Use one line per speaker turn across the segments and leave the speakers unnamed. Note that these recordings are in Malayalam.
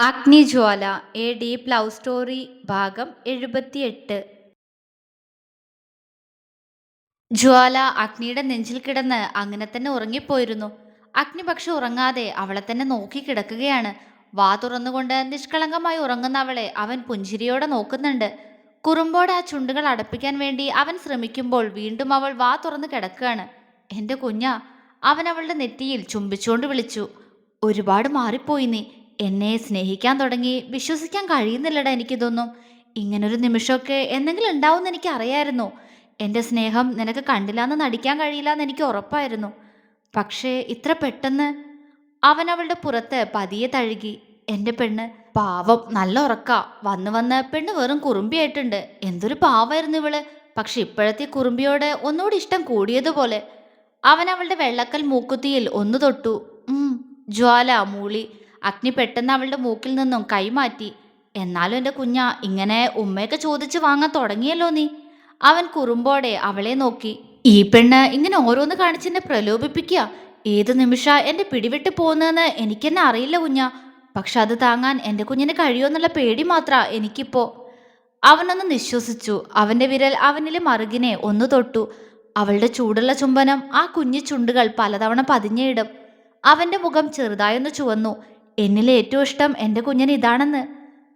Agnijwala A D love story ഭാഗം എഴുപത്തിയെട്ട്. ജ്വാല അഗ്നിയുടെ നെഞ്ചിൽ കിടന്ന് അങ്ങനെ തന്നെ ഉറങ്ങിപ്പോയിരുന്നു. അഗ്നി പക്ഷെ ഉറങ്ങാതെ അവളെ തന്നെ നോക്കി കിടക്കുകയാണ്. വാ തുറന്നുകൊണ്ട് നിഷ്കളങ്കമായി ഉറങ്ങുന്ന അവളെ അവൻ പുഞ്ചിരിയോടെ നോക്കുന്നുണ്ട്. കുറുമ്പോടെ ആ ചുണ്ടുകൾ അടപ്പിക്കാൻ വേണ്ടി അവൻ ശ്രമിക്കുമ്പോൾ വീണ്ടും അവൾ വാ തുറന്ന് കിടക്കുകയാണ്. എന്റെ കുഞ്ഞ അവൻ അവളുടെ നെറ്റിയിൽ ചുംബിച്ചുകൊണ്ട് വിളിച്ചു. ഒരുപാട് മാറിപ്പോയി നീ. എന്നെ സ്നേഹിക്കാൻ തുടങ്ങി. വിശ്വസിക്കാൻ കഴിയുന്നില്ലടാ എനിക്കിതൊന്നും. ഇങ്ങനൊരു നിമിഷമൊക്കെ എന്തെങ്കിലും ഉണ്ടാവുമെന്ന് എനിക്ക് അറിയായിരുന്നു എന്റെ സ്നേഹം നിനക്ക് കണ്ടില്ല എന്ന് നടിക്കാൻ കഴിയില്ല എന്ന് എനിക്ക് ഉറപ്പായിരുന്നു. പക്ഷേ ഇത്ര പെട്ടെന്ന് അവൻ അവളുടെ പുറത്ത് പതിയെ തഴുകി. എന്റെ പെണ്ണ് പാവം നല്ല ഉറക്ക. വന്ന് വന്ന് പെണ്ണ് വെറും കുറുമ്പിയായിട്ടുണ്ട്. എന്തൊരു പാവായിരുന്നു ഇവൾ. പക്ഷെ ഇപ്പോഴത്തെ കുറുമ്പിയോട് ഒന്നുകൂടി ഇഷ്ടം കൂടിയതുപോലെ. അവൻ അവളുടെ വെള്ളക്കൽ മൂക്കുത്തിയിൽ ഒന്ന് തൊട്ടു. ജ്വാല മൂളി. അഗ്നി പെട്ടെന്ന് അവളുടെ മൂക്കിൽ നിന്നും കൈമാറ്റി എന്നാലും എന്റെ കുഞ്ഞ ഇങ്ങനെ ഉമ്മയൊക്കെ ചോദിച്ച് വാങ്ങാൻ തുടങ്ങിയല്ലോ നീ. അവൻ കുറുമ്പോടെ അവളെ നോക്കി. ഈ പെണ്ണ് ഇങ്ങനെ ഓരോന്ന് കാണിച്ചെന്നെ പ്രലോഭിപ്പിക്കുക ഏത് നിമിഷ എന്റെ പിടിവിട്ട് പോകുന്നതെന്ന് എനിക്കെന്നെ അറിയില്ല കുഞ്ഞ. പക്ഷെ അത് താങ്ങാൻ എന്റെ കുഞ്ഞിന് കഴിയുമെന്നുള്ള പേടി മാത്ര എനിക്കിപ്പോ. അവനൊന്ന് നിശ്വസിച്ചു. അവന്റെ വിരൽ അവനിലെ മറുകിനെ ഒന്ന് തൊട്ടു. അവളുടെ ചൂടുള്ള ചുംബനം ആ കുഞ്ഞു ചുണ്ടുകൾ പലതവണ പതിഞ്ഞയിടും. അവന്റെ മുഖം ചെറുതായൊന്ന് ചുവന്നു. എന്നിലെ ഏറ്റവും ഇഷ്ടം എന്റെ കുഞ്ഞിന് ഇതാണെന്ന്.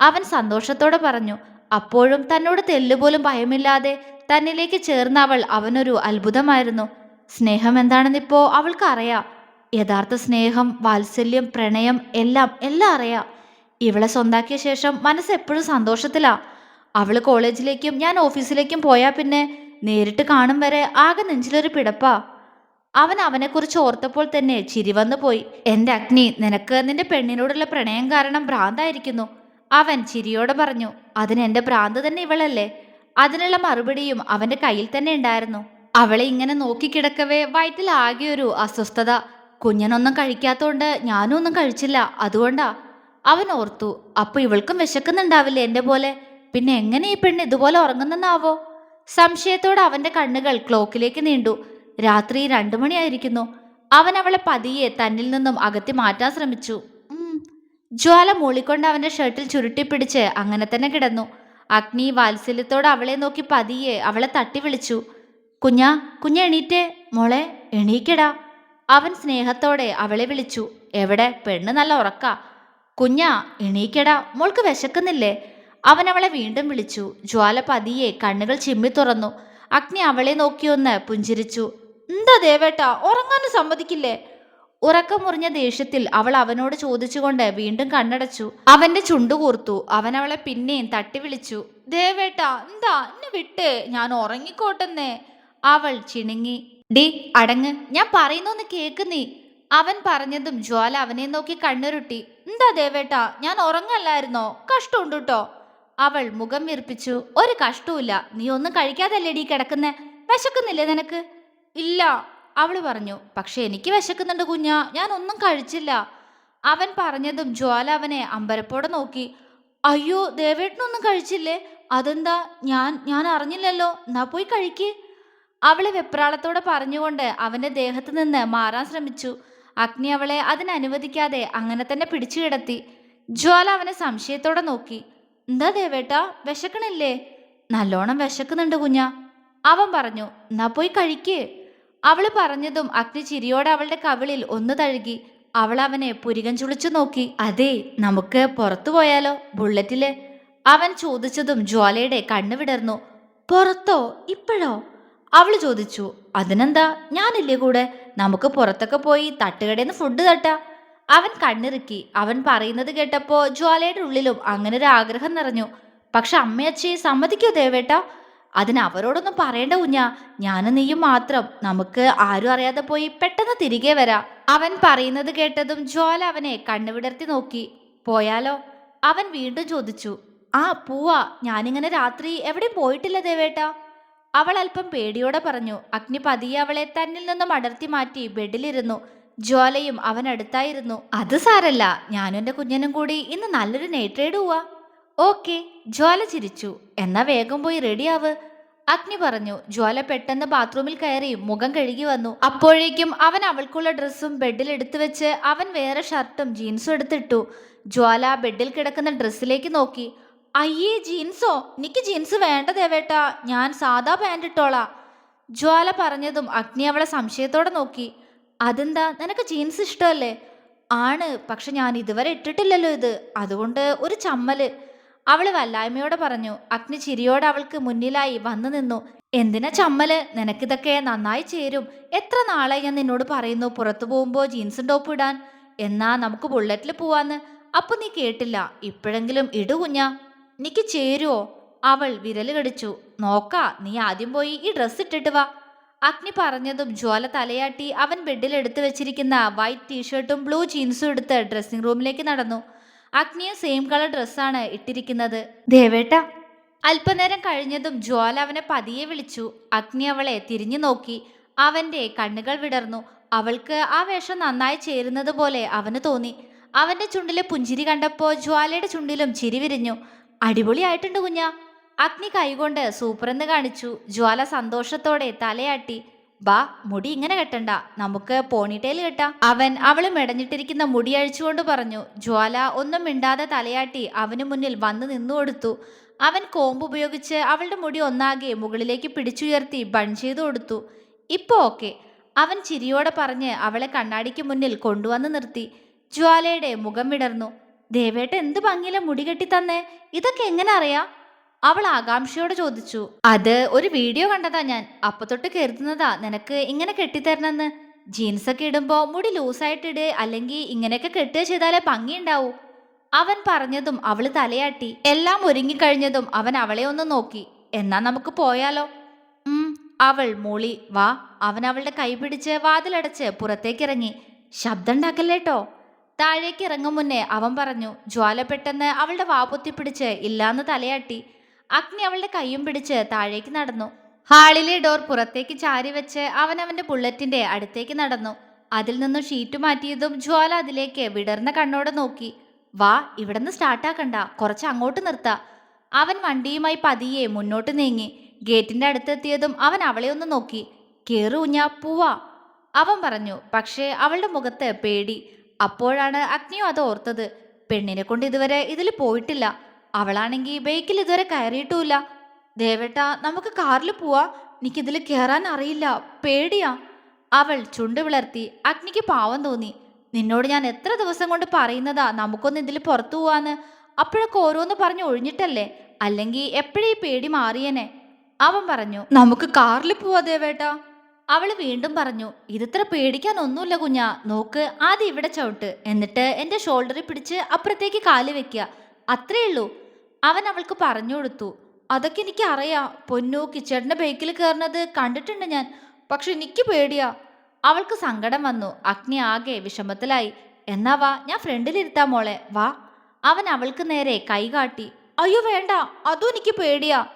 അവൻ സന്തോഷത്തോടെ പറഞ്ഞു അപ്പോഴും തന്നോട് തെല്ലുപോലും ഭയമില്ലാതെ തന്നിലേക്ക് ചേർന്ന അവൾ അവനൊരു അത്ഭുതമായിരുന്നു. സ്നേഹം എന്താണെന്നിപ്പോ അവൾക്ക് അറിയാം യഥാർത്ഥ സ്നേഹം വാത്സല്യം പ്രണയം എല്ലാം എല്ലാം അറിയാം. ഇവളെ സ്വന്താക്കിയ ശേഷം മനസ്സ് എപ്പോഴും സന്തോഷത്തിലാ. അവൾ കോളേജിലേക്കും ഞാൻ ഓഫീസിലേക്കും പോയാൽ പിന്നെ നേരിട്ട് കാണും വരെ ആകെ നെഞ്ചിലൊരു പിടപ്പാ. അവൻ അവനെക്കുറിച്ച് ഓർത്തപ്പോൾ തന്നെ ചിരി വന്നു പോയി. എന്റെ അഗ്നി നിനക്ക് നിന്റെ പെണ്ണിനോടുള്ള പ്രണയം കാരണം ഭ്രാന്തായിരിക്കുന്നു. അവൻ ചിരിയോടെ പറഞ്ഞു അതിന് എന്റെ ഭ്രാന്ത് തന്നെ ഇവളല്ലേ? അതിനുള്ള മറുപടിയും അവന്റെ കയ്യിൽ തന്നെ ഉണ്ടായിരുന്നു. അവളെ ഇങ്ങനെ നോക്കിക്കിടക്കവേ വയറ്റിൽ ആകെ ഒരു അസ്വസ്ഥത. കുഞ്ഞനൊന്നും കഴിക്കാത്തോണ്ട് ഞാനും ഒന്നും കഴിച്ചില്ല. അതുകൊണ്ടാ. അവൻ ഓർത്തു അപ്പൊ ഇവൾക്കും വിശക്കുന്നുണ്ടാവില്ലേ എന്റെ പോലെ? പിന്നെ എങ്ങനെ ഈ പെണ്ണ് ഇതുപോലെ ഉറങ്ങുന്നെന്നാവോ? സംശയത്തോടെ അവന്റെ കണ്ണുകൾ ക്ലോക്കിലേക്ക് നീണ്ടു. രാത്രി രണ്ടു മണിയായിരിക്കുന്നു. അവൻ അവളെ പതിയെ തന്നിൽ നിന്നും അകത്തി മാറ്റാൻ ശ്രമിച്ചു. ജ്വാല മൂളിക്കൊണ്ട് അവന്റെ ഷർട്ടിൽ ചുരുട്ടിപ്പിടിച്ച് അങ്ങനെ തന്നെ കിടന്നു. അഗ്നി വാത്സല്യത്തോടെ അവളെ നോക്കി പതിയെ അവളെ തട്ടി വിളിച്ചു കുഞ്ഞാ കുഞ്ഞ എണീറ്റേ. മോളെ എണീക്കടാ. അവൻ സ്നേഹത്തോടെ അവളെ വിളിച്ചു. എവിടെ? പെണ്ണ് നല്ല ഉറക്ക. കുഞ്ഞാ എണീക്കടാ. മോൾക്ക് വിശക്കുന്നില്ലേ? അവൻ അവളെ വീണ്ടും വിളിച്ചു. ജ്വാല പതിയെ കണ്ണുകൾ ചിമ്മി തുറന്നു. അഗ്നി അവളെ നോക്കിയൊന്ന് പുഞ്ചിരിച്ചു. എന്താ ദേവേട്ട? ഉറങ്ങാനും സമ്മതിക്കില്ലേ? ഉറക്കം മുറിഞ്ഞ ദേഷ്യത്തിൽ അവൾ അവനോട് ചോദിച്ചുകൊണ്ട് വീണ്ടും കണ്ണടച്ചു. അവന്റെ ചുണ്ടു കൂർത്തു. അവൻ അവളെ പിന്നെയും തട്ടി വിളിച്ചു. ദേവേട്ട എന്താ? എന്നെ വിട്ട്. ഞാൻ ഉറങ്ങിക്കോട്ടെന്നേ. അവൾ ചിണുങ്ങി. ഡി അടങ്ങ്. ഞാൻ പറയുന്നൊന്ന് കേക്കുന്നീ അവൻ പറഞ്ഞതും ജ്വാല അവനെ നോക്കി കണ്ണുരുട്ടി. എന്താ ദേവേട്ട? ഞാൻ ഉറങ്ങല്ലായിരുന്നോ? കഷ്ടമുണ്ട് കേട്ടോ അവൾ മുഖം വിർപ്പിച്ചു. ഒരു കഷ്ടവുമില്ല. നീ ഒന്നും കഴിക്കാതല്ലേടി കിടക്കുന്നേ? വിശക്കുന്നില്ലേ നിനക്ക്? ഇല്ല. അവൾ പറഞ്ഞു പക്ഷെ എനിക്ക് വിശക്കുന്നുണ്ട് കുഞ്ഞ. ഞാൻ ഒന്നും കഴിച്ചില്ല. അവൻ പറഞ്ഞതും ജ്വാല അവനെ അമ്പരപ്പോടെ നോക്കി. അയ്യോ ദേവേട്ടനൊന്നും കഴിച്ചില്ലേ? അതെന്താ? ഞാൻ ഞാൻ അറിഞ്ഞില്ലല്ലോ. എന്നാ പോയി കഴിക്ക്. അവളെ വെപ്രാളത്തോടെ പറഞ്ഞുകൊണ്ട് അവന്റെ ദേഹത്ത് നിന്ന് മാറാൻ ശ്രമിച്ചു. അഗ്നി അവളെ അതിനനുവദിക്കാതെ അങ്ങനെ തന്നെ പിടിച്ചു കിടത്തി. ജ്വാല അവനെ സംശയത്തോടെ നോക്കി. എന്താ ദേവേട്ട? വിശക്കണില്ലേ? നല്ലോണം വിശക്കുന്നുണ്ട് കുഞ്ഞ. അവൻ പറഞ്ഞു എന്നാ പോയി കഴിക്കേ. അവൾ പറഞ്ഞതും അഗ്നി ചിരിയോടെ അവളുടെ കവിളിൽ ഒന്ന് തഴുകി. അവൾ അവനെ പുരികം ചുളിച്ചു നോക്കി. അതെ നമുക്ക് പുറത്തു പോയാലോ? ബുള്ളറ്റിൽ? അവൻ ചോദിച്ചതും ജ്വാലയുടെ കണ്ണു വിടർന്നു. പുറത്തോ? ഇപ്പോഴോ? അവൾ ചോദിച്ചു. അതിനെന്താ? ഞാനില്ലേ കൂടെ? നമുക്ക് പുറത്തൊക്കെ പോയി തട്ടുകടയിൽ ഫുഡ് തട്ടാ. അവൻ കണ്ണിറുക്കി. അവൻ പറയുന്നത് കേട്ടപ്പോ ജ്വാലയുടെ ഉള്ളിലും അങ്ങനെ ഒരു ആഗ്രഹം നിറഞ്ഞു. പക്ഷെ അമ്മയച്ചയെ സമ്മതിക്കോ ദേവേട്ട? അതിന് അവരോടൊന്നും പറയേണ്ട കുഞ്ഞ. ഞാനും നീയും മാത്രം. നമുക്ക് ആരും അറിയാതെ പോയി പെട്ടെന്ന് തിരികെ വരാം. അവൻ പറയുന്നത് കേട്ടതും ജ്വാല അവനെ കണ്ണുവിടർത്തി നോക്കി. പോയാലോ? അവൻ വീണ്ടും ചോദിച്ചു. ആ പൂവാ. ഞാനിങ്ങനെ രാത്രി എവിടെ പോയിട്ടില്ല ദേവേട്ട. അവൾ അല്പം പേടിയോടെ പറഞ്ഞു. അഗ്നി പതിയെ അവളെ തന്നിൽ നിന്നും അടർത്തി മാറ്റി ബെഡിലിരുന്നു. ജ്വാലയും അവൻ അടുത്തായിരുന്നു. അത് സാരല്ല. ഞാനും എന്റെ കുഞ്ഞനും കൂടി ഇന്ന് നല്ലൊരു നെയ്റ്റ് റൈഡ് പോവാ. ഓക്കെ ജ്വാല ചിരിച്ചു. എന്നാ വേഗം പോയി റെഡിയാവ്. അഗ്നി പറഞ്ഞു ജ്വാല പെട്ടെന്ന് ബാത്റൂമിൽ കയറി മുഖം കഴുകി വന്നു. അപ്പോഴേക്കും അവൻ അവൾക്കുള്ള ഡ്രസ്സും ബെഡിൽ എടുത്തു വെച്ച് അവൻ വേറെ ഷർട്ടും ജീൻസും എടുത്തിട്ടു. ജ്വാല ബെഡിൽ കിടക്കുന്ന ഡ്രസ്സിലേക്ക് നോക്കി. അയ്യേ ജീൻസോ? എനിക്ക് ജീൻസ് വേണ്ട ദേവേട്ട ഞാൻ സാധാ പാന്റ് ഇട്ടോളാ. ജ്വാല പറഞ്ഞതും അഗ്നി അവളെ സംശയത്തോടെ നോക്കി. അതെന്താ? നിനക്ക് ജീൻസ് ഇഷ്ടമല്ലേ? ആണ് പക്ഷെ ഞാൻ ഇതുവരെ ഇട്ടിട്ടില്ലല്ലോ ഇത്. അതുകൊണ്ട് ഒരു ചമ്മൽ. അവൾ വല്ലായ്മയോടെ പറഞ്ഞു അഗ്നി ചിരിയോടെ അവൾക്ക് മുന്നിലായി വന്നു നിന്നു. എന്തിനാ ചമ്മൽ? നിനക്കിതൊക്കെ നന്നായി ചേരും. എത്ര നാളായി ഞാൻ നിന്നോട് പറയുന്നു പുറത്തു പോകുമ്പോൾ ജീൻസും ടോപ്പ് ഇടാൻ? എന്നാ നമുക്ക് ബുള്ളറ്റിൽ പോവാന്ന്. അപ്പൊ നീ കേട്ടില്ല ഇപ്പോഴെങ്കിലും ഇടു കുഞ്ഞാ. നിക്ക് ചേരുവോ? അവൾ വിരൽ കടിച്ചു. നോക്കാ നീ ആദ്യം പോയി ഈ ഡ്രസ്സ് ഇട്ടിട്ട് വാ. അഗ്നി പറഞ്ഞതും ജ്വാല തലയാട്ടി അവൻ ബെഡിൽ എടുത്തു വെച്ചിരിക്കുന്ന വൈറ്റ് ടീഷർട്ടും ബ്ലൂ ജീൻസും എടുത്ത് ഡ്രസ്സിംഗ് റൂമിലേക്ക് നടന്നു. അഗ്നിയും സെയിം കളർ ഡ്രസ്സാണ് ഇട്ടിരിക്കുന്നത്. ദേവേട്ട. അല്പനേരം കഴിഞ്ഞതും ജ്വാല അവനെ പതിയെ വിളിച്ചു. അഗ്നി അവളെ തിരിഞ്ഞു നോക്കി. അവന്റെ കണ്ണുകൾ വിടർന്നു. അവൾക്ക് ആ വേഷം നന്നായി ചേരുന്നത് പോലെ അവന് തോന്നി. അവന്റെ ചുണ്ടിലെ പുഞ്ചിരി കണ്ടപ്പോ ജ്വാലയുടെ ചുണ്ടിലും ചിരി വിരിഞ്ഞു. അടിപൊളിയായിട്ടുണ്ട് കുഞ്ഞ. അഗ്നി കൈകൊണ്ട് സൂപ്പറെന്ന് കാണിച്ചു. ജ്വാല സന്തോഷത്തോടെ തലയാട്ടി. ബാ മുടി ഇങ്ങനെ കെട്ടണ്ട. നമുക്ക് പോണിട്ടേൽ കെട്ടാം. അവൻ അവൾ മെടഞ്ഞിട്ടിരിക്കുന്ന മുടി അഴിച്ചുകൊണ്ട് പറഞ്ഞു ജ്വാല ഒന്നും മിണ്ടാതെ തലയാട്ടി അവന് മുന്നിൽ വന്നു നിന്നു കൊടുത്തു. അവൻ കോമ്പ് ഉപയോഗിച്ച് അവളുടെ മുടി ഒന്നാകെ മുകളിലേക്ക് പിടിച്ചുയർത്തി ബൺ ചെയ്തു കൊടുത്തു. ഇപ്പോ ഓക്കെ. അവൻ ചിരിയോടെ പറഞ്ഞ് അവളെ കണ്ണാടിക്ക് മുന്നിൽ കൊണ്ടുവന്ന് നിർത്തി. ജ്വാലയുടെ മുഖം വിടർന്നു. ദേവേട്ട എന്ത് ഭംഗിയിലെ മുടി കെട്ടി തന്നെ? ഇതൊക്കെ എങ്ങനെ അറിയാം? അവൾ ആകാംക്ഷയോടെ ചോദിച്ചു അത് ഒരു വീഡിയോ കണ്ടതാ ഞാൻ. അപ്പത്തൊട്ട് കരുതുന്നതാ. നിനക്ക് ഇങ്ങനെ കെട്ടിത്തരണമെന്ന്. ജീൻസ് ഒക്കെ ഇടുമ്പോ മുടി ലൂസായിട്ടിട് അല്ലെങ്കിൽ ഇങ്ങനെയൊക്കെ കെട്ടുക ചെയ്താലേ ഭംഗിയുണ്ടാവൂ. അവൻ പറഞ്ഞതും അവൾ തലയാട്ടി. എല്ലാം ഒരുങ്ങിക്കഴിഞ്ഞതും അവൻ അവളെ ഒന്ന് നോക്കി. എന്നാ നമുക്ക് പോയാലോ? ഉം. അവൾ മൂളി വാ. അവൻ അവളുടെ കൈ പിടിച്ച് വാതിലടച്ച് പുറത്തേക്കിറങ്ങി. ശബ്ദം ഉണ്ടാക്കല്ലേട്ടോ താഴേക്ക് ഇറങ്ങും മുന്നേ അവൻ പറഞ്ഞു ജ്വാല പെട്ടെന്ന് അവളുടെ വാപൊത്തി പിടിച്ച് ഇല്ലാന്ന് തലയാട്ടി. അഗ്നി അവളുടെ കൈയും പിടിച്ച് താഴേക്ക് നടന്നു. ഹാളിലെ ഡോർ പുറത്തേക്ക് ചാരി വെച്ച് അവൻ അവന്റെ ബുള്ളറ്റിന്റെ അടുത്തേക്ക് നടന്നു. അതിൽ നിന്നും ഷീറ്റ് മാറ്റിയതും ജ്വാല അതിലേക്ക് വിടർന്ന കണ്ണോടെ നോക്കി. വാ ഇവിടുന്ന് സ്റ്റാർട്ടാക്കണ്ട കുറച്ച് അങ്ങോട്ട് നിർത്താ. അവൻ വണ്ടിയുമായി പതിയെ മുന്നോട്ട് നീങ്ങി. ഗേറ്റിന്റെ അടുത്തെത്തിയതും അവൻ അവളെ ഒന്ന് നോക്കി. കേറു ഊഞ്ഞാ പൂവാ. അവൻ പറഞ്ഞു പക്ഷേ അവളുടെ മുഖത്ത് പേടി. അപ്പോഴാണ് അഗ്നിയോ അത് ഓർത്തത്? പെണ്ണിനെ കൊണ്ട് ഇതുവരെ ഇതിൽ പോയിട്ടില്ല. അവളാണെങ്കിൽ ബൈക്കിൽ ഇതുവരെ കയറിയിട്ടുമില്ല. ദേവേട്ട നമുക്ക് കാറിൽ പോവാ. എനിക്കിതിൽ കയറാൻ അറിയില്ല. പേടിയാ. അവൾ ചുണ്ട് വിളർത്തി അഗ്നിക്ക് പാവം തോന്നി. നിന്നോട് ഞാൻ എത്ര ദിവസം കൊണ്ട് പറയുന്നതാ നമുക്കൊന്ന് ഇതിൽ പുറത്തു പോവാന്ന്. അപ്പോഴൊക്കെ ഓരോന്ന് പറഞ്ഞു ഒഴിഞ്ഞിട്ടല്ലേ? അല്ലെങ്കിൽ എപ്പോഴേ പേടി മാറിയനെ? അവൻ പറഞ്ഞു നമുക്ക് കാറിൽ പോവാ ദേവേട്ട. അവൾ വീണ്ടും പറഞ്ഞു ഇതിത്ര പേടിക്കാൻ ഒന്നുമില്ല കുഞ്ഞാ. നോക്ക് ആദ്യം ഇവിടെ ചവിട്ട്. എന്നിട്ട് എന്റെ ഷോൾഡറിൽ പിടിച്ച് അപ്പുറത്തേക്ക് കാൽ വെക്കുക. അത്രേ ഉള്ളൂ. അവൻ അവൾക്ക് പറഞ്ഞു കൊടുത്തു അതൊക്കെ എനിക്ക് അറിയാം പൊന്നു കിച്ചേട്ടന്റെ ബൈക്കിൽ കയറുന്നത് കണ്ടിട്ടുണ്ട് ഞാൻ. പക്ഷെ എനിക്ക് പേടിയാ. അവൾക്ക് സങ്കടം വന്നു. അഗ്നി ആകെ വിഷമത്തിലായി. എന്നാ വാ ഞാൻ ഫ്രണ്ടിലിരുത്താം മോളെ. വാ. അവൻ അവൾക്ക് നേരെ കൈ കാട്ടി അയ്യോ വേണ്ട. അതും എനിക്ക് പേടിയാ.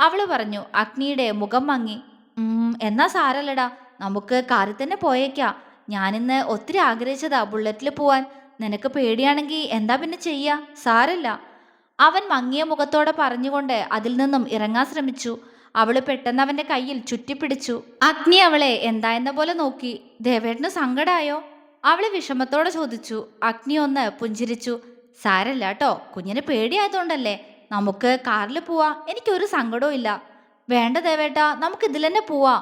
അവൾ പറഞ്ഞു. അഗ്നിയുടെ മുഖം മങ്ങി "ഉം, എന്നാ സാരല്ലടാ. നമുക്ക് കാറിൽ തന്നെ പോയേക്കാം. ഞാനിന്ന് ഒത്തിരി ആഗ്രഹിച്ചതാ ബുള്ളറ്റിൽ പോവാൻ. നിനക്ക് പേടിയാണെങ്കിൽ എന്താ പിന്നെ ചെയ്യാ? സാരല്ല. അവൻ മങ്ങിയ മുഖത്തോടെ പറഞ്ഞുകൊണ്ട് അതിൽ നിന്നും ഇറങ്ങാൻ ശ്രമിച്ചു. അവൾ പെട്ടെന്ന് അവന്റെ കയ്യിൽ ചുറ്റിപ്പിടിച്ചു. അഗ്നി അവളെ എന്തായെന്ന പോലെ നോക്കി. ദേവേട്ടന് സങ്കടായോ? അവൾ വിഷമത്തോടെ ചോദിച്ചു. അഗ്നി ഒന്ന് പുഞ്ചിരിച്ചു. സാരല്ല കേട്ടോ കുഞ്ഞിന് പേടിയായതുകൊണ്ടല്ലേ. നമുക്ക് കാറിൽ പോവാ. എനിക്കൊരു സങ്കടവും ഇല്ല. വേണ്ട ദേവേട്ട നമുക്ക് ഇതിൽ തന്നെ പോവാ.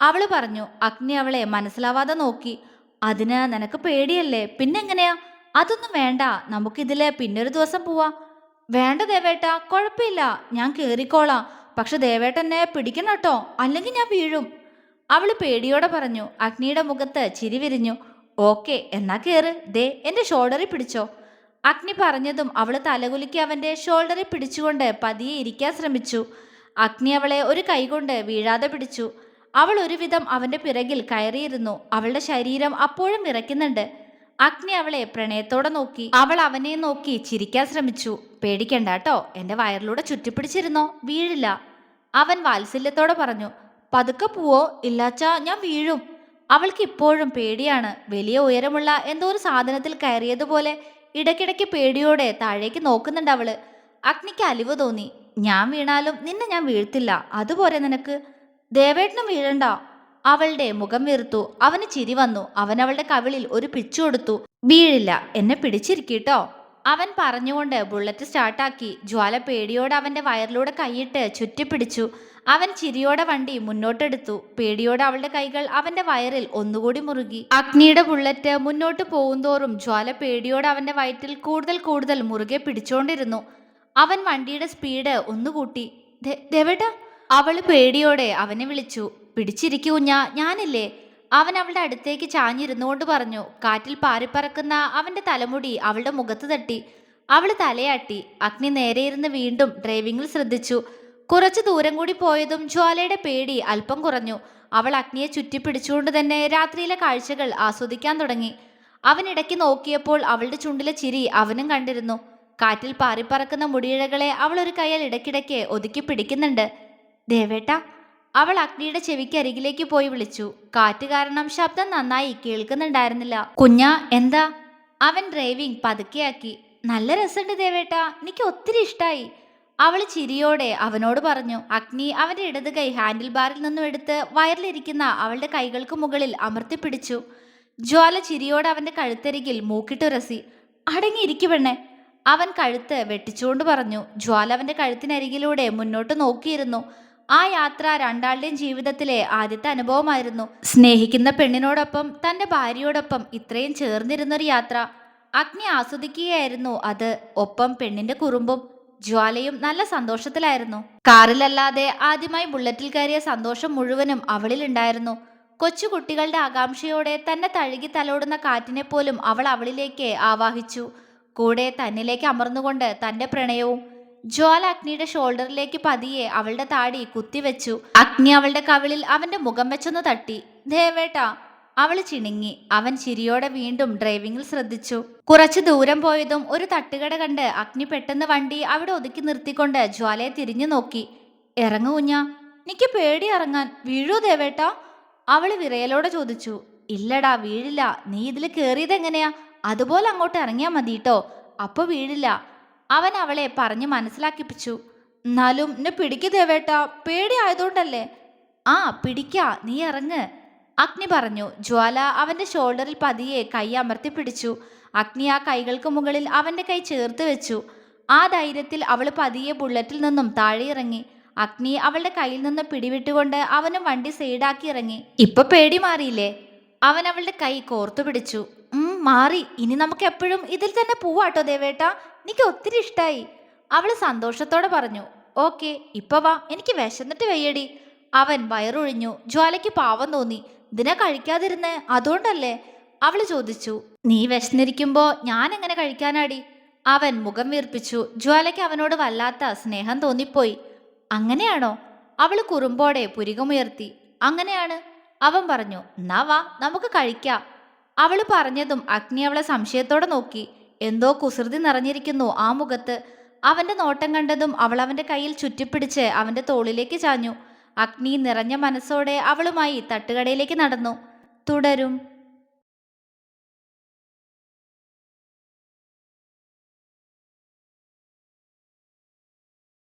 അവൾ പറഞ്ഞു. അഗ്നി അവളെ മനസ്സിലാവാതെ നോക്കി. അതിന് നിനക്ക് പേടിയല്ലേ? പിന്നെങ്ങനെയാ? അതൊന്നും വേണ്ട. നമുക്കിതിൽ പിന്നൊരു ദിവസം പോവാ. വേണ്ട ദേവേട്ട കുഴപ്പമില്ല ഞാൻ കയറിക്കോളാം പക്ഷെ ദേവേട്ടനെ പിടിക്കണം കേട്ടോ. അല്ലെങ്കിൽ ഞാൻ വീഴും. അവൾ പേടിയോടെ പറഞ്ഞു. അഗ്നിയുടെ മുഖത്ത് ചിരി വിരിഞ്ഞു. ഓക്കെ എന്നാ കയറ് ദേ എന്റെ ഷോൾഡറിൽ പിടിച്ചോ. അഗ്നി പറഞ്ഞതും അവൾ തലകുലുക്കി അവന്റെ ഷോൾഡറിൽ പിടിച്ചുകൊണ്ട് പതിയെ ഇരിക്കാൻ ശ്രമിച്ചു. അഗ്നി അവളെ ഒരു കൈകൊണ്ട് വീഴാതെ പിടിച്ചു. അവൾ ഒരുവിധം അവന്റെ പിറകിൽ കയറിയിരുന്നു. അവളുടെ ശരീരം അപ്പോഴും വിറയ്ക്കുന്നുണ്ട്. അഗ്നി അവളെ പ്രണയത്തോടെ നോക്കി. അവൾ അവനെ നോക്കി ചിരിക്കാൻ ശ്രമിച്ചു. പേടിക്കണ്ട കേട്ടോ എന്റെ വയറിലൂടെ ചുറ്റിപ്പിടിച്ചിരുന്നോ? വീഴില്ല. അവൻ വാത്സല്യത്തോടെ പറഞ്ഞു പതുക്കെ പോവോ? ഇല്ലാച്ചാ ഞാൻ വീഴും. അവൾക്ക് ഇപ്പോഴും പേടിയാണ്. വലിയ ഉയരമുള്ള എന്തോ ഒരു സാധനത്തിൽ കയറിയതുപോലെ ഇടയ്ക്കിടയ്ക്ക് പേടിയോടെ താഴേക്ക് നോക്കുന്നുണ്ട് അവൾ. അഗ്നിക്ക് അലിവ് തോന്നി. ഞാൻ വീണാലും നിന്നെ ഞാൻ വീഴ്ത്തില്ല. അതുപോലെ നിനക്ക്. ദേവേട്ടനും വീഴണ്ട. അവളുടെ മുഖം വീർത്തു. അവന് ചിരി വന്നു. അവൻ അവളുടെ കവിളിൽ ഒരു പിച്ചു കൊടുത്തു. വീഴില്ല എന്നെ പിടിച്ചിരിക്കട്ടോ. അവൻ പറഞ്ഞുകൊണ്ട് ബുള്ളറ്റ് സ്റ്റാർട്ടാക്കി. ജ്വാല പേടിയോടെ അവന്റെ വയറിലൂടെ കൈയിട്ട് ചുറ്റിപ്പിടിച്ചു. അവൻ ചിരിയോടെ വണ്ടി മുന്നോട്ടെടുത്തു. പേടിയോടെ അവളുടെ കൈകൾ അവന്റെ വയറിൽ ഒന്നുകൂടി മുറുകി. അഗ്നിയുടെ ബുള്ളറ്റ് മുന്നോട്ട് പോകുന്തോറും ജ്വാല പേടിയോടെ അവന്റെ വയറ്റിൽ കൂടുതൽ കൂടുതൽ മുറുകെ പിടിച്ചുകൊണ്ടിരുന്നു അവൻ വണ്ടിയുടെ സ്പീഡ് ഒന്നുകൂട്ടി. അവൾ പേടിയോടെ അവനെ വിളിച്ചു. പിടിച്ചിരിക്കൂ ഞാ ഞാനല്ലേ? അവൻ അവളുടെ അടുത്തേക്ക് ചാഞ്ഞിരുന്നുകൊണ്ട് പറഞ്ഞു കാറ്റിൽ പാറിപ്പറക്കുന്ന അവന്റെ തലമുടി അവളുടെ മുഖത്ത് തട്ടി. അവൾ തലയാട്ടി. അഗ്നി നേരെ ഇരുന്ന് വീണ്ടും ഡ്രൈവിംഗിൽ ശ്രദ്ധിച്ചു. കുറച്ചു ദൂരം കൂടി പോയതും ജ്വാലയുടെ പേടി അല്പം കുറഞ്ഞു. അവൾ അഗ്നിയെ ചുറ്റിപ്പിടിച്ചുകൊണ്ട് തന്നെ രാത്രിയിലെ കാഴ്ചകൾ ആസ്വദിക്കാൻ തുടങ്ങി. അവനിടയ്ക്ക് നോക്കിയപ്പോൾ അവളുടെ ചുണ്ടിലെ ചിരി അവനും കണ്ടിരുന്നു. കാറ്റിൽ പാറിപ്പറക്കുന്ന മുടിയിഴകളെ അവൾ ഒരു കയ്യിൽ ഇടയ്ക്കിടയ്ക്ക് ഒതുക്കി പിടിക്കുന്നുണ്ട്. ദേവേട്ട അവൾ അഗ്നിയുടെ ചെവിക്ക് അരികിലേക്ക് പോയി വിളിച്ചു. കാറ്റ് കാരണം ശബ്ദം നന്നായി കേൾക്കുന്നുണ്ടായിരുന്നില്ല. കുഞ്ഞ എന്താ? അവൻ ഡ്രൈവിംഗ് പതുക്കെയാക്കി. നല്ല രസമുണ്ട് ദേവേട്ട എനിക്ക് ഒത്തിരി ഇഷ്ടായി. അവൾ ചിരിയോടെ അവനോട് പറഞ്ഞു അഗ്നി അവന്റെ ഇടത് കൈ ഹാൻഡിൽ ബാറിൽ നിന്നും എടുത്ത് വയറിലിരിക്കുന്ന അവളുടെ കൈകൾക്ക് മുകളിൽ അമർത്തിപ്പിടിച്ചു ജ്വാല ചിരിയോടെ അവന്റെ കഴുത്തരികിൽ മൂക്കിട്ടുരസി. അടങ്ങിയിരിക്കു പെണ്ണെ. അവൻ കഴുത്ത് വെട്ടിച്ചുകൊണ്ട് പറഞ്ഞു. ജ്വാല അവന്റെ കഴുത്തിനരികിലൂടെ മുന്നോട്ട് നോക്കിയിരുന്നു. ആ യാത്ര രണ്ടാളുടെയും ജീവിതത്തിലെ ആദ്യത്തെ അനുഭവമായിരുന്നു. സ്നേഹിക്കുന്ന പെണ്ണിനോടൊപ്പം തന്റെ ഭാര്യയോടൊപ്പം ഇത്രയും ചേർന്നിരുന്നൊരു യാത്ര. അഗ്നി ആസ്വദിക്കുകയായിരുന്നു അത്. ഒപ്പം പെണ്ണിന്റെ കുറുമ്പും ജ്വാലയും നല്ല സന്തോഷത്തിലായിരുന്നു. കാറിലല്ലാതെ ആദ്യമായി ബുള്ളറ്റിൽ കയറിയ സന്തോഷം മുഴുവനും അവളിലുണ്ടായിരുന്നു കൊച്ചുകുട്ടികളുടെ ആകാംക്ഷയോടെ തന്നെ തഴുകി തലോടുന്ന കാറ്റിനെ പോലും അവൾ അവളിലേക്ക് ആവാഹിച്ചു. കൂടെ തന്നിലേക്ക് അമർന്നുകൊണ്ട് തന്റെ പ്രണയവും ജ്വാല അഗ്നിയുടെ ഷോൾഡറിലേക്ക് പതിയെ അവളുടെ താടി കുത്തിവെച്ചു. അഗ്നി അവളുടെ കവിളിൽ അവന്റെ മുഖം വെച്ചൊന്ന് തട്ടി. ദേവേട്ട അവൾ ചിണുങ്ങി. അവൻ ചിരിയോടെ വീണ്ടും ഡ്രൈവിംഗിൽ ശ്രദ്ധിച്ചു. കുറച്ചു ദൂരം പോയതും ഒരു തട്ടുകട കണ്ട് അഗ്നി പെട്ടെന്ന് വണ്ടി അവിടെ ഒതുക്കി നിർത്തിക്കൊണ്ട് ജ്വാലയെ തിരിഞ്ഞു നോക്കി. ഇറങ്ങു കുഞ്ഞ എനിക്ക് പേടി ഇറങ്ങാൻ. വീഴൂ ദേവേട്ട അവൾ വിറയലോടെ ചോദിച്ചു. ഇല്ലടാ വീഴില്ല. നീ ഇതിൽ കേറിയതെങ്ങനെയാ? അതുപോലെ അങ്ങോട്ട് ഇറങ്ങിയാ മതിട്ടോ. അപ്പൊ വീഴില്ല. അവൻ അവളെ പറഞ്ഞു മനസ്സിലാക്കിപ്പിച്ചു. എന്നാലും എന്നെ പിടിക്ക് ദേവേട്ട പേടി ആയതുകൊണ്ടല്ലേ ആ പിടിക്കാ. നീ ഇറങ്ങ്. അഗ്നി പറഞ്ഞു. ജ്വാല അവന്റെ ഷോൾഡറിൽ പതിയെ കൈ അമർത്തി പിടിച്ചു. അഗ്നി ആ കൈകൾക്ക് മുകളിൽ അവന്റെ കൈ ചേർത്ത് വെച്ചു. ആ ധൈര്യത്തിൽ അവൾ പതിയെ ബുള്ളറ്റിൽ നിന്നും താഴെ ഇറങ്ങി. അഗ്നി അവളുടെ കയ്യിൽ നിന്ന് പിടിവിട്ടുകൊണ്ട് അവനും വണ്ടി സൈഡാക്കി ഇറങ്ങി. ഇപ്പൊ പേടി മാറിയില്ലേ? അവൻ അവളുടെ കൈ കോർത്തു പിടിച്ചു. മാറി. ഇനി നമുക്ക് എപ്പോഴും ഇതിൽ തന്നെ പോവാട്ടോ ദേവേട്ട. എനിക്ക് ഒത്തിരി ഇഷ്ടായി. അവൾ സന്തോഷത്തോടെ പറഞ്ഞു ഓക്കെ ഇപ്പൊ വാ. എനിക്ക് വിശന്നിട്ട് വയ്യടി. അവൻ വയറൊഴിഞ്ഞു. ജ്വാലയ്ക്ക് പാവം തോന്നി. ഇതിനെ കഴിക്കാതിരുന്ന്? അതുകൊണ്ടല്ലേ? അവൾ ചോദിച്ചു നീ വിശന്നിരിക്കുമ്പോ ഞാൻ എങ്ങനെ കഴിക്കാനാടി? അവൻ മുഖം വീർപ്പിച്ചു. ജ്വാലയ്ക്ക് അവനോട് വല്ലാത്ത സ്നേഹം തോന്നിപ്പോയി. അങ്ങനെയാണോ? അവൾ കുറുമ്പോടെ പുരികമുയർത്തി. അങ്ങനെയാണ്. അവൻ പറഞ്ഞു എന്നാ വാ നമുക്ക് കഴിക്കാം. അവൾ പറഞ്ഞതും അഗ്നി അവളെ സംശയത്തോടെ നോക്കി. എന്തോ കുസൃതി നിറഞ്ഞിരിക്കുന്നു ആ മുഖത്ത്. അവന്റെ നോട്ടം കണ്ടതും അവൾ അവന്റെ കയ്യിൽ ചുറ്റിപ്പിടിച്ച് അവന്റെ തോളിലേക്ക് ചാഞ്ഞു. അഗ്നി നിറഞ്ഞ മനസ്സോടെ അവളുമായി തട്ടുകടയിലേക്ക് നടന്നു. തുടരും.